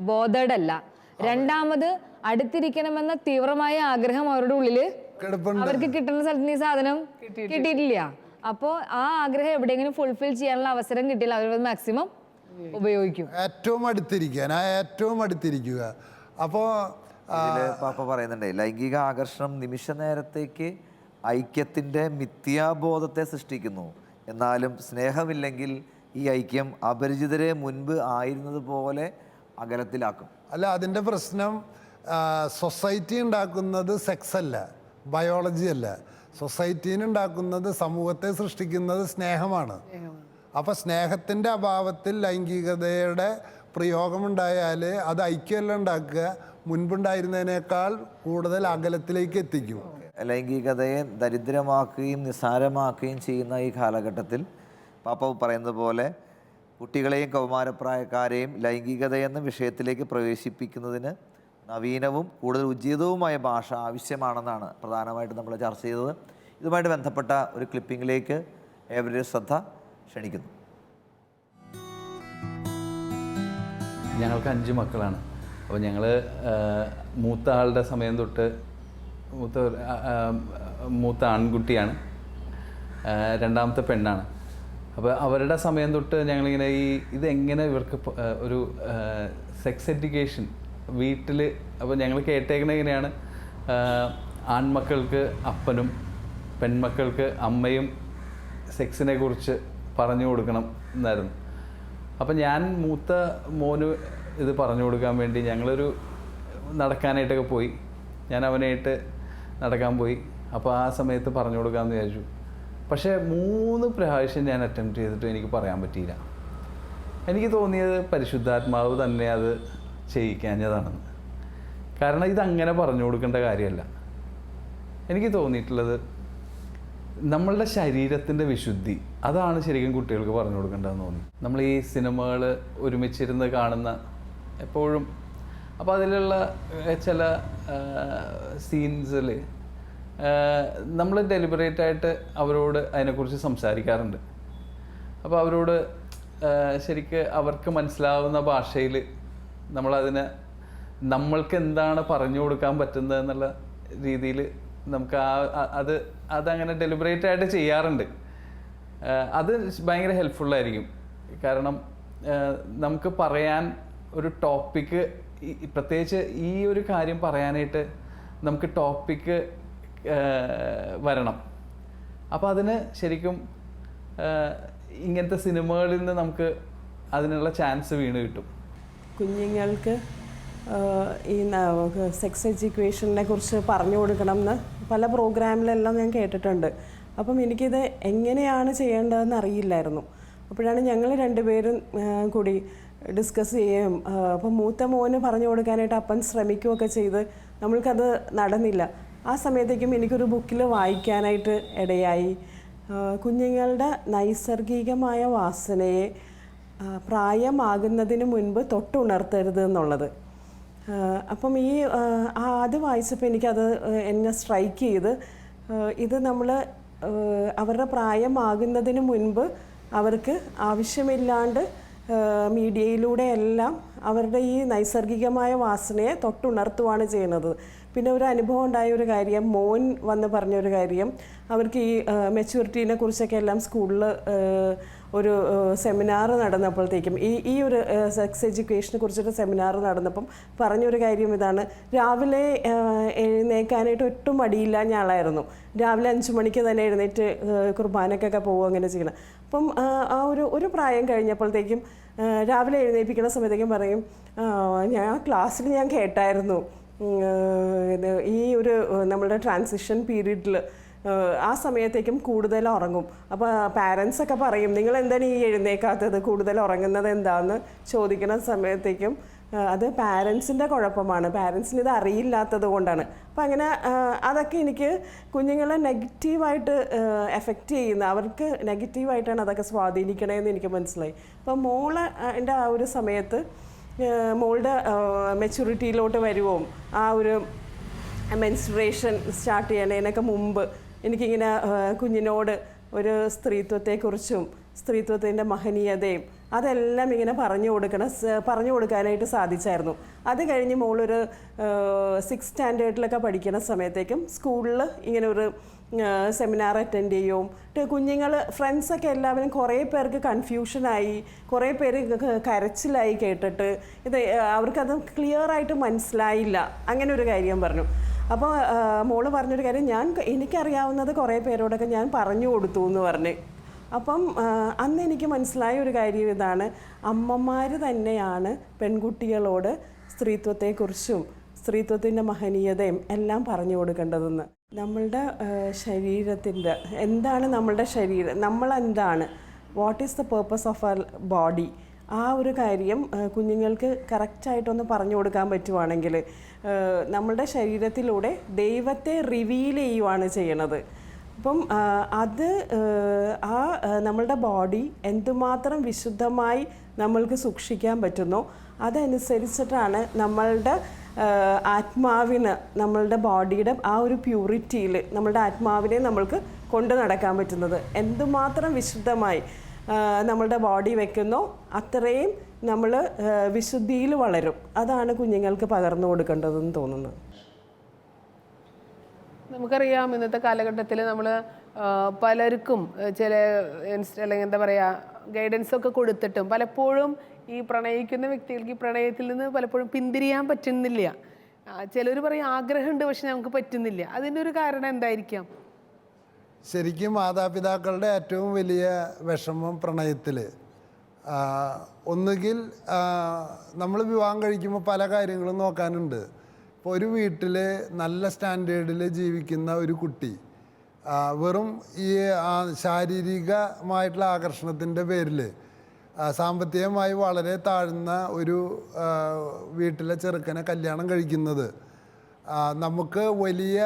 ബോധഡല്ല. രണ്ടാമത് അടുത്തിരിക്കണമെന്ന തീവ്രമായ ആഗ്രഹം അവരുടെ ഉള്ളിൽ അവർക്ക് കിട്ടുന്ന സ്ഥലത്ത് ഈ സാധനം കിട്ടിയിട്ടില്ല. അപ്പോ ആ ആഗ്രഹം എവിടെയെങ്കിലും ഫുൾഫിൽ ചെയ്യാനുള്ള അവസരം കിട്ടിയില്ല അവർ മാക്സിമം ഉപയോഗിക്കും. ഏറ്റവും അടുത്തിരിക്കാൻ ആ ഏറ്റവും അടുത്തിരിക്കുക. അപ്പോ ഇതിൽ പാപ്പ പറയുന്നുണ്ട് ലൈംഗിക ആകർഷണം നിമിഷ നേരത്തേക്ക് ഐക്യത്തിന്റെ മിഥ്യാബോധത്തെ സൃഷ്ടിക്കുന്നു. എന്നാലും സ്നേഹമില്ലെങ്കിൽ ഈ ഐക്യം അപരിചിതരെ മുൻപ് ആയിരുന്നതുപോലെ അകലത്തിലാക്കും. അല്ല അതിന്റെ പ്രശ്നം സൊസൈറ്റി ഉണ്ടാക്കുന്നത് സെക്സ് അല്ല ബയോളജി അല്ല. സൊസൈറ്റീനെ ഉണ്ടാക്കുന്നത് സമൂഹത്തെ സൃഷ്ടിക്കുന്നത് സ്നേഹമാണ്. അപ്പോൾ സ്നേഹത്തിന്റെ അഭാവത്തിൽ ലൈംഗികതയുടെ പ്രയോഗമുണ്ടായാൽ അത് ഐക്യമല്ല ഉണ്ടാക്കുക മുൻപുണ്ടായിരുന്നതിനേക്കാൾ കൂടുതൽ അകലത്തിലേക്ക് എത്തിക്കും. ലൈംഗികതയെ ദരിദ്രമാക്കുകയും നിസ്സാരമാക്കുകയും ചെയ്യുന്ന ഈ കാലഘട്ടത്തിൽ പാപ്പ പറയുന്നത് പോലെ കുട്ടികളെയും കൗമാരപ്രായക്കാരെയും ലൈംഗികത എന്ന വിഷയത്തിലേക്ക് പ്രവേശിപ്പിക്കുന്നതിന് നവീനവും കൂടുതൽ ഉചിതവുമായ ഭാഷ ആവശ്യമാണെന്നാണ് പ്രധാനമായിട്ട് നമ്മൾ ചർച്ച ചെയ്തത്. ഇതുമായിട്ട് ബന്ധപ്പെട്ട ഒരു ക്ലിപ്പിംഗിലേക്ക് ഏവരുടെയും ശ്രദ്ധ ക്ഷണിക്കുന്നു. ഞങ്ങൾക്ക് അഞ്ച് മക്കളാണ്. അപ്പോൾ ഞങ്ങൾ മൂത്ത ആളുടെ സമയം തൊട്ട് മൂത്ത മൂത്ത ആൺകുട്ടിയാണ്. രണ്ടാമത്തെ പെണ്ണാണ്. അപ്പോൾ അവരുടെ സമയം തൊട്ട് ഞങ്ങളിങ്ങനെ ഈ ഇതെങ്ങനെ ഇവർക്ക് ഒരു സെക്സ് എഡ്യൂക്കേഷൻ വീട്ടിൽ അപ്പോൾ ഞങ്ങൾ കേട്ടേക്കണ എങ്ങനെയാണ്? ആൺമക്കൾക്ക് അപ്പനും പെൺമക്കൾക്ക് അമ്മയും സെക്സിനെ കുറിച്ച് പറഞ്ഞു കൊടുക്കണം എന്നായിരുന്നു. അപ്പം ഞാൻ മൂത്ത മോന് ഇത് പറഞ്ഞു കൊടുക്കാൻ വേണ്ടി ഞങ്ങളൊരു നടക്കാനായിട്ടൊക്കെ പോയി. ഞാൻ അവനായിട്ട് നടക്കാൻ പോയി. അപ്പോൾ ആ സമയത്ത് പറഞ്ഞു കൊടുക്കാമെന്ന് വിചാരിച്ചു. പക്ഷേ മൂന്ന് പ്രാവശ്യം ഞാൻ അറ്റംപ്റ്റ് ചെയ്തിട്ട് എനിക്ക് പറയാൻ പറ്റിയില്ല. എനിക്ക് തോന്നിയത് പരിശുദ്ധാത്മാവ് തന്നെ അത് ചെയ്യിക്കാഞ്ഞതാണെന്ന്. കാരണം ഇതങ്ങനെ പറഞ്ഞു കൊടുക്കേണ്ട കാര്യമല്ല. എനിക്ക് തോന്നിയിട്ടുള്ളത് നമ്മളുടെ ശരീരത്തിന്റെ വിശുദ്ധി അതാണ് ശരിക്കും കുട്ടികൾക്ക് പറഞ്ഞു കൊടുക്കേണ്ടതെന്ന് തോന്നി. നമ്മൾ ഈ സിനിമകൾ ഒരുമിച്ചിരുന്ന് കാണുന്ന എപ്പോഴും അപ്പോൾ അതിലുള്ള ചില സീൻസിൽ നമ്മൾ ഡെലിബറേറ്റ് ആയിട്ട് അവരോട് അതിനെക്കുറിച്ച് സംസാരിക്കാറുണ്ട്. അപ്പോൾ അവരോട് ശരിക്ക് അവർക്ക് മനസ്സിലാവുന്ന ഭാഷയിൽ നമ്മളതിനെ നമ്മൾക്ക് എന്താണ് പറഞ്ഞു കൊടുക്കാൻ പറ്റുന്നത് എന്നുള്ള രീതിയിൽ നമുക്ക് ആ അത് അതങ്ങനെ ഡെലിബറേറ്റ് ആയിട്ട് ചെയ്യാറുണ്ട്. അത് ഭയങ്കര ഹെൽപ്ഫുള്ളായിരിക്കും കാരണം നമുക്ക് പറയാൻ ഒരു ടോപ്പിക്ക് പ്രത്യേകിച്ച് ഈ ഒരു കാര്യം പറയാനായിട്ട് നമുക്ക് ടോപ്പിക്ക് വരണം. അപ്പോൾ അതിന് ശരിക്കും ഇങ്ങനത്തെ സിനിമകളിൽ നിന്ന് നമുക്ക് അതിനുള്ള ചാൻസ് വീണ് കിട്ടും. കുഞ്ഞുങ്ങൾക്ക് ഈ സെക്സ് എഡ്യൂക്കേഷനെ കുറിച്ച് പറഞ്ഞു കൊടുക്കണം എന്ന് പല പ്രോഗ്രാമിലെല്ലാം ഞാൻ കേട്ടിട്ടുണ്ട്. അപ്പം എനിക്കിത് എങ്ങനെയാണ് ചെയ്യേണ്ടതെന്ന് അറിയില്ലായിരുന്നു. അപ്പോഴാണ് ഞങ്ങൾ രണ്ടുപേരും കൂടി ഡിസ്കസ് ചെയ്യുകയും അപ്പം മൂത്ത മോന് പറഞ്ഞു കൊടുക്കാനായിട്ട് അപ്പൻ ശ്രമിക്കുകയൊക്കെ ചെയ്ത് നമ്മൾക്കത് നടന്നില്ല. ആ സമയത്തേക്കും എനിക്കൊരു ബുക്കിൽ വായിക്കാനായിട്ട് ഇടയായി. കുഞ്ഞുങ്ങളുടെ നൈസർഗികമായ വാസനയെ പ്രായമാകുന്നതിന് മുൻപ് തൊട്ടുണർത്തരുത് എന്നുള്ളത്. അപ്പം ഈ അത് വായിച്ചപ്പോൾ എനിക്കത് എന്നെ സ്ട്രൈക്ക് ചെയ്ത് ഇത് നമ്മൾ അവരുടെ പ്രായമാകുന്നതിന് മുൻപ് അവർക്ക് ആവശ്യമില്ലാണ്ട് മീഡിയയിലൂടെ എല്ലാം അവരുടെ ഈ നൈസർഗികമായ വാസനയെ തൊട്ടുണർത്തുവാണ് ചെയ്യുന്നത്. പിന്നെ ഒരു അനുഭവം ഉണ്ടായ ഒരു കാര്യം മോൻ വന്ന് പറഞ്ഞൊരു കാര്യം അവർക്ക് ഈ മെച്യൂരിറ്റീനെ കുറിച്ചൊക്കെ എല്ലാം സ്കൂളിൽ ഒരു സെമിനാർ നടന്നപ്പോഴത്തേക്കും ഈ ഈ ഒരു സെക്സ് എഡ്യൂക്കേഷനെ കുറിച്ചൊരു സെമിനാർ നടന്നപ്പം പറഞ്ഞൊരു കാര്യം ഇതാണ്. രാവിലെ എഴുന്നേക്കാനായിട്ട് ഒട്ടും മടിയില്ലാഞ്ഞ ആളായിരുന്നു. രാവിലെ അഞ്ച് മണിക്ക് തന്നെ എഴുന്നേറ്റ് കുർബാനക്കൊക്കെ പോകും അങ്ങനെ ചെയ്യണം. അപ്പം ആ, ഒരു ഒരു പ്രായം കഴിഞ്ഞപ്പോഴത്തേക്കും രാവിലെ എഴുന്നേൽപ്പിക്കുന്ന സമയത്തേക്കും പറയും ഞാൻ ക്ലാസ്സിൽ ഞാൻ കേട്ടായിരുന്നു. ഇത് ഈ ഒരു നമ്മളുടെ ട്രാൻസിഷൻ പീരീഡിൽ ആ സമയത്തേക്കും കൂടുതൽ ഉറങ്ങും. അപ്പോൾ പാരൻസ് ഒക്കെ പറയും നിങ്ങൾ എന്താണ് ഈ എഴുന്നേക്കാത്തത്? കൂടുതൽ ഉറങ്ങുന്നത് എന്താണെന്ന് ചോദിക്കുന്ന സമയത്തേക്കും അത് പാരൻസിന്റെ കുഴപ്പമാണ്. പാരൻസിന് ഇത് അറിയില്ലാത്തത് കൊണ്ടാണ്. അപ്പം അങ്ങനെ അതൊക്കെ എനിക്ക് കുഞ്ഞുങ്ങളെ നെഗറ്റീവായിട്ട് എഫക്റ്റ് ചെയ്യുന്ന അവർക്ക് നെഗറ്റീവായിട്ടാണ് അതൊക്കെ സ്വാധീനിക്കണതെന്ന് എനിക്ക് മനസ്സിലായി. അപ്പം മോൾ എന്റെ ആ ഒരു സമയത്ത് മോളുടെ മെച്യൂരിറ്റിയിലോട്ട് വരുവോം ആ ഒരു മെൻസ്ട്രേഷൻ സ്റ്റാർട്ട് ചെയ്യണതിനൊക്കെ മുമ്പ് എനിക്കിങ്ങനെ കുഞ്ഞിനോട് ഒരു സ്ത്രീത്വത്തെക്കുറിച്ചും സ്ത്രീത്വത്തിന്റെ മഹനീയതയും അതെല്ലാം ഇങ്ങനെ പറഞ്ഞു കൊടുക്കണം പറഞ്ഞു കൊടുക്കാനായിട്ട് സാധിച്ചായിരുന്നു. അത് കഴിഞ്ഞ് മോളൊരു സിക്സ് സ്റ്റാൻഡേർഡിലൊക്കെ പഠിക്കുന്ന സമയത്തേക്കും സ്കൂളിൽ ഇങ്ങനെ ഒരു സെമിനാർ അറ്റൻഡ് ചെയ്യും. കുഞ്ഞുങ്ങൾ ഫ്രണ്ട്സൊക്കെ എല്ലാവരും കുറേ പേർക്ക് കൺഫ്യൂഷനായി കുറേ പേര് കരച്ചിലായി കേട്ടിട്ട് ഇത് അവർക്കത് ക്ലിയർ ആയിട്ട് മനസ്സിലായില്ല. അങ്ങനെ ഒരു കാര്യം പറഞ്ഞു. അപ്പോൾ മോൾ പറഞ്ഞൊരു കാര്യം ഞാൻ എനിക്കറിയാവുന്നത് കുറേ പേരോടൊക്കെ ഞാൻ പറഞ്ഞു കൊടുത്തു എന്ന് പറഞ്ഞ്. അപ്പം അന്ന് എനിക്ക് മനസ്സിലായ ഒരു കാര്യം ഇതാണ്. അമ്മമാർ തന്നെയാണ് പെൺകുട്ടികളോട് സ്ത്രീത്വത്തെക്കുറിച്ചും സ്ത്രീത്വത്തിന്റെ മഹനീയതയും എല്ലാം പറഞ്ഞു കൊടുക്കേണ്ടതെന്ന്. നമ്മളുടെ ശരീരത്തിന്റെ എന്താണ് നമ്മളുടെ ശരീരം നമ്മളെന്താണ്? What is the purpose of our body ആ ഒരു കാര്യം കുഞ്ഞുങ്ങൾക്ക് കറക്റ്റായിട്ടൊന്ന് പറഞ്ഞു കൊടുക്കാൻ പറ്റുവാണെങ്കിൽ നമ്മുടെ ശരീരത്തിലൂടെ ദൈവത്തെ റിവീൽ ചെയ്യുവാണ് ചെയ്യണത്. അപ്പം അത് ആ, നമ്മളുടെ ബോഡി എന്തുമാത്രം വിശുദ്ധമായി നമ്മൾക്ക് സൂക്ഷിക്കാൻ പറ്റുന്നു അതനുസരിച്ചിട്ടാണ് നമ്മളുടെ ആത്മാവിന് നമ്മളുടെ ബോഡിയുടെ ആ ഒരു പ്യൂരിറ്റിയിൽ നമ്മളുടെ ആത്മാവിനെ നമ്മൾക്ക് കൊണ്ടു നടക്കാൻ പറ്റുന്നത്. എന്തുമാത്രം വിശുദ്ധമായി നമ്മളുടെ ബോഡി വെക്കുന്നോ. അത്രയും നമ്മൾ വിശുദ്ധിയിൽ വളരും. അതാണ് കുഞ്ഞുങ്ങൾക്ക് പകർന്നു കൊടുക്കേണ്ടതെന്ന് തോന്നുന്നു നമുക്കറിയാം ഇന്നത്തെ കാലഘട്ടത്തിൽ നമ്മൾ പലർക്കും ചില അല്ലെങ്കിൽ എന്താ പറയുക ഗൈഡൻസ് ഒക്കെ കൊടുത്തിട്ടും പലപ്പോഴും ഈ പ്രണയിക്കുന്ന വ്യക്തികൾക്ക് ഈ പ്രണയത്തിൽ നിന്ന് പലപ്പോഴും പിന്തിരിയാൻ പറ്റുന്നില്ല. ചിലർ പറയും ആഗ്രഹമുണ്ട് പക്ഷെ നമുക്ക് പറ്റുന്നില്ല. അതിന്റെ ഒരു കാരണം എന്തായിരിക്കാം? ശരിക്കും മാതാപിതാക്കളുടെ ഏറ്റവും വലിയ വിഷമം പ്രണയത്തിൽ ഒന്നുകിൽ നമ്മൾ വിവാഹം കഴിക്കുമ്പോൾ പല കാര്യങ്ങളും നോക്കാനുണ്ട്. ഇപ്പോൾ ഒരു വീട്ടിൽ നല്ല സ്റ്റാൻഡേർഡിൽ ജീവിക്കുന്ന ഒരു കുട്ടി വെറും ഈ ശാരീരികമായിട്ടുള്ള ആകർഷണത്തിന്റെ പേരിൽ സാമ്പത്തികമായി വളരെ താഴ്ന്ന ഒരു വീട്ടിലെ ചെറുക്കനെ കല്യാണം കഴിക്കുന്നത് നമുക്ക് വലിയ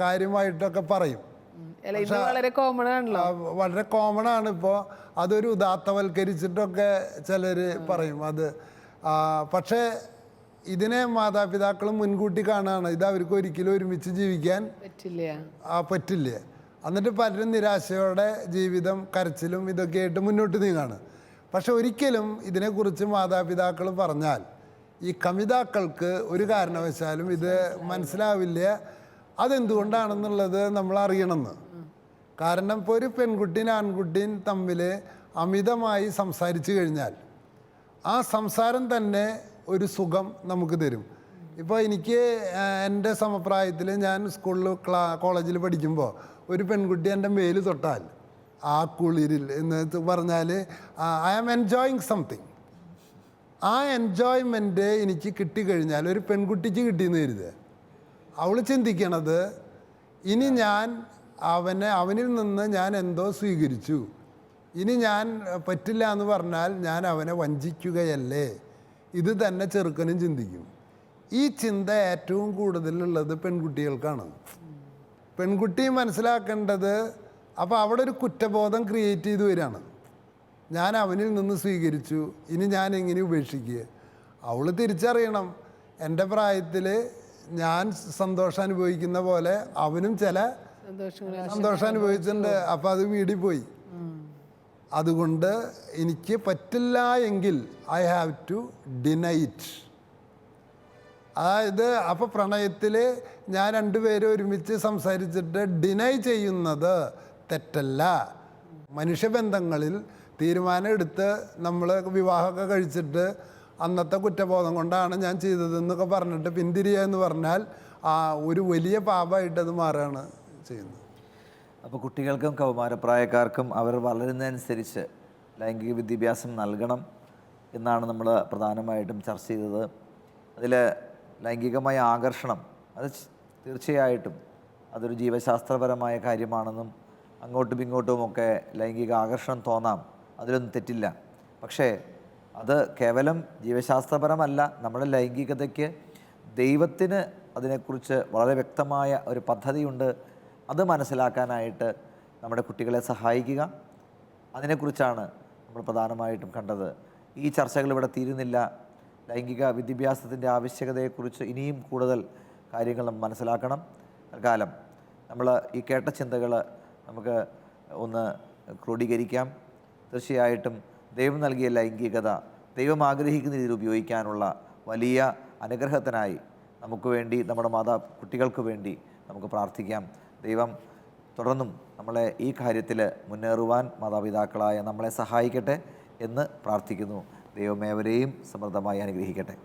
കാര്യമായിട്ടൊക്കെ പറയും. വളരെ കോമൺ ആണല്ലോ. വളരെ കോമൺ ആണ്. ഇപ്പോൾ അതൊരു ഉദാത്തവൽക്കരിച്ചിട്ടൊക്കെ ചിലർ പറയും അത്. പക്ഷേ ഇതിനെ മാതാപിതാക്കളും മുൻകൂട്ടി കാണുകയാണ് ഇത് അവർക്ക് ഒരിക്കലും ഒരുമിച്ച് ജീവിക്കാൻ പറ്റില്ല. ആ, പറ്റില്ല. എന്നിട്ട് പലരും നിരാശയോടെ ജീവിതം കരച്ചിലും ഇതൊക്കെ ആയിട്ട് മുന്നോട്ട് നീങ്ങാണ്. പക്ഷെ ഒരിക്കലും ഇതിനെക്കുറിച്ച് മാതാപിതാക്കൾ പറഞ്ഞാൽ ഈ കമിതാക്കൾക്ക് ഒരു കാരണവശാലും ഇത് മനസ്സിലാവില്ല. അതെന്തുകൊണ്ടാണെന്നുള്ളത് നമ്മൾ അറിയണമെന്ന് കാരണം ഇപ്പോൾ ഒരു പെൺകുട്ടിയും ആൺകുട്ടിയും തമ്മിൽ അമിതമായി സംസാരിച്ചു കഴിഞ്ഞാൽ ആ സംസാരം തന്നെ ഒരു സുഖം നമുക്ക് തരും. ഇപ്പോൾ എനിക്ക് എന്റെ സമപ്രായത്തിൽ ഞാൻ സ്കൂളിൽ ക്ലാ കോളേജിൽ പഠിക്കുമ്പോൾ ഒരു പെൺകുട്ടി എന്റെ മേൽ തൊട്ടാൽ ആ കുളിരിൽ എന്ന് പറഞ്ഞാൽ ഐ ആം എൻജോയിങ് സംതിങ് ആ എൻജോയ്മെന്റ് എനിക്ക് കിട്ടിക്കഴിഞ്ഞാൽ ഒരു പെൺകുട്ടിക്ക് കിട്ടിയെന്ന് കരുതുക. അവൾ ചിന്തിക്കണത് ഇനി ഞാൻ അവനെ അവനിൽ നിന്ന് ഞാൻ എന്തോ സ്വീകരിച്ചു. ഇനി ഞാൻ പറ്റില്ല എന്ന് പറഞ്ഞാൽ ഞാൻ അവനെ വഞ്ചിക്കുകയല്ലേ? ഇത് തന്നെ ചെറുക്കനും ചിന്തിക്കും. ഈ ചിന്ത ഏറ്റവും കൂടുതലുള്ളത് പെൺകുട്ടികൾക്കാണ്. പെൺകുട്ടി മനസ്സിലാക്കേണ്ടത് അപ്പോൾ അവിടെ ഒരു കുറ്റബോധം ക്രിയേറ്റ് ചെയ്ത് വരികയാണ്. ഞാൻ അവനിൽ നിന്ന് സ്വീകരിച്ചു ഇനി ഞാൻ എങ്ങനെ ഉപേക്ഷിക്കുക? അവൾ തിരിച്ചറിയണം എന്റെ പ്രായത്തിൽ ഞാൻ സന്തോഷം അനുഭവിക്കുന്ന പോലെ അവനും ചില സന്തോഷം അനുഭവിച്ചിട്ടുണ്ട്. അപ്പോൾ അത് വീടിൽ പോയി അതുകൊണ്ട് എനിക്ക് പറ്റില്ല എങ്കിൽ ഐ ഹാവ് ടു ഡിനൈറ്റ് അതായത് അപ്പോൾ പ്രണയത്തിൽ ഞാൻ രണ്ടുപേരും ഒരുമിച്ച് സംസാരിച്ചിട്ട് ഡിനൈ ചെയ്യുന്നത് തെറ്റല്ല. മനുഷ്യബന്ധങ്ങളിൽ തീരുമാനം എടുത്ത് നമ്മൾ വിവാഹമൊക്കെ കഴിച്ചിട്ട് അന്നത്തെ കുറ്റബോധം കൊണ്ടാണ് ഞാൻ ചെയ്തതെന്നൊക്കെ പറഞ്ഞിട്ട് പിന്തിരിയ എന്ന് പറഞ്ഞാൽ ആ ഒരു വലിയ പാപമായിട്ട് അത് മാറുകയാണ് ചെയ്യുന്നത്. അപ്പോൾ കുട്ടികൾക്കും കൗമാരപ്രായക്കാർക്കും അവർ വളരുന്നതനുസരിച്ച് ലൈംഗിക വിദ്യാഭ്യാസം നൽകണം എന്നാണ് നമ്മൾ പ്രധാനമായിട്ടും ചർച്ച ചെയ്തത്. അതിൽ ലൈംഗികമായ ആകർഷണം അത് തീർച്ചയായിട്ടും അതൊരു ജീവശാസ്ത്രപരമായ കാര്യമാണെന്നും അങ്ങോട്ടും ഇങ്ങോട്ടുമൊക്കെ ലൈംഗിക ആകർഷണം തോന്നാം അതിലൊന്നും തെറ്റില്ല. പക്ഷേ അത് കേവലം ജീവശാസ്ത്രപരമല്ല നമ്മുടെ ലൈംഗികതയ്ക്ക് ദൈവത്തിന് അതിനെക്കുറിച്ച് വളരെ വ്യക്തമായ ഒരു പദ്ധതിയുണ്ട്. അത് മനസ്സിലാക്കാനായിട്ട് നമ്മുടെ കുട്ടികളെ സഹായിക്കുക. അതിനെക്കുറിച്ചാണ് നമ്മൾ പ്രധാനമായിട്ടും കണ്ടത്. ഈ ചർച്ചകൾ ഇവിടെ തീരുന്നില്ല. ലൈംഗിക വിദ്യാഭ്യാസത്തിന്റെ ആവശ്യകതയെക്കുറിച്ച് ഇനിയും കൂടുതൽ കാര്യങ്ങൾ നമ്മൾ മനസ്സിലാക്കണം. തൽക്കാലം നമ്മൾ ഈ കേട്ട ചിന്തകൾ നമുക്ക് ഒന്ന് ക്രോഡീകരിക്കാം. തീർച്ചയായിട്ടും ദൈവം നൽകിയ ലൈംഗികത ദൈവം ആഗ്രഹിക്കുന്ന രീതിയിൽ ഉപയോഗിക്കാനുള്ള വലിയ അനുഗ്രഹത്തിനായി നമുക്ക് വേണ്ടി നമ്മുടെ മാതാ കുട്ടികൾക്ക് വേണ്ടി നമുക്ക് പ്രാർത്ഥിക്കാം. ദൈവം തുടർന്നും നമ്മളെ ഈ കാര്യത്തിൽ മുന്നേറുവാൻ മാതാപിതാക്കളായ നമ്മളെ സഹായിക്കട്ടെ എന്ന് പ്രാർത്ഥിക്കുന്നു. ദൈവമേവരെയും സമൃദ്ധമായി അനുഗ്രഹിക്കട്ടെ.